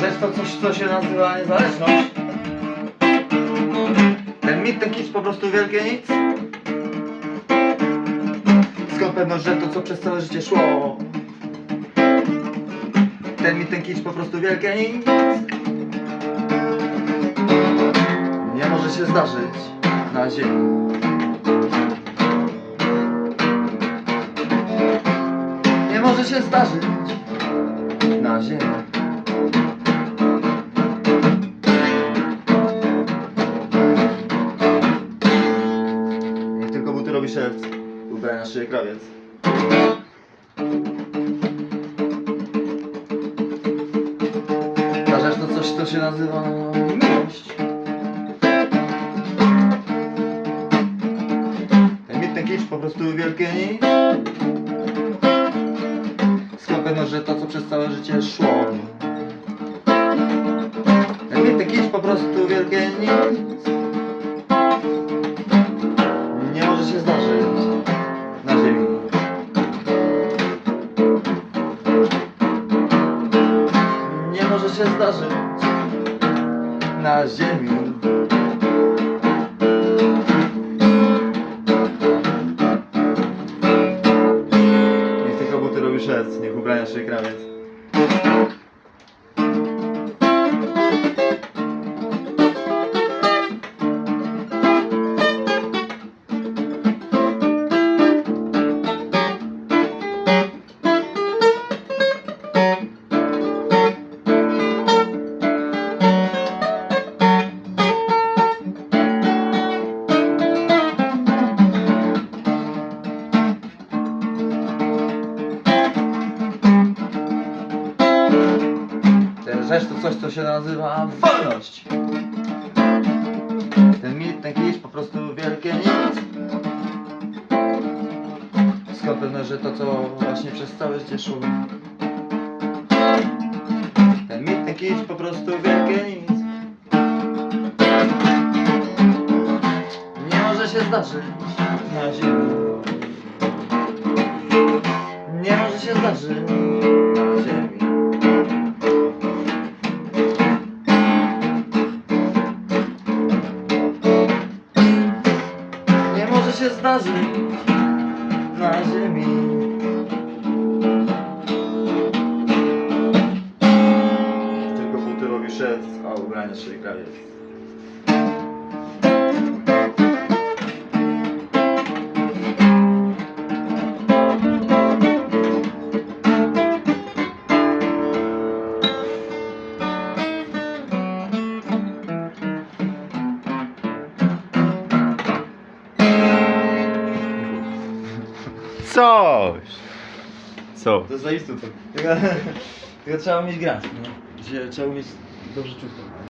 To jest to coś, co się nazywa niezależność. Ten mit, ten kicz po prostu wielkie nic. Skąd pewność, że to co przez całe życie szło? Ten mit, ten kicz po prostu wielkie nic. Nie może się zdarzyć na ziemi. Nie może się zdarzyć na ziemi. Robi szewc, ubrania szyję krawiec. Ta rzecz to coś, co się nazywa miłość. Ten ten kicz po prostu wielkie nic. Skąd pewność, że to co przez całe życie szło. Ten ten kicz po prostu wielkie nic. Się zdarzyć na ziemi. Niech tylko buty robi szec, niech ubrania szyje krawiec. Rzecz to coś, co się nazywa wolność. Ten mit, ten kicz, po prostu wielkie nic. Skąd pewność, że to, co właśnie przez całe życie szło. Ten mit, ten kicz, po prostu wielkie nic. Nie może się zdarzyć na ziemi. Nie może się zdarzyć się zdarzyć na ziemi. Tylko buty robi szec, a ubranie szyje krawiec. Coś! Co? To jest zaistotne. Tylko, tylko trzeba umieć grać. No. Trzeba umieć dobrze czuć.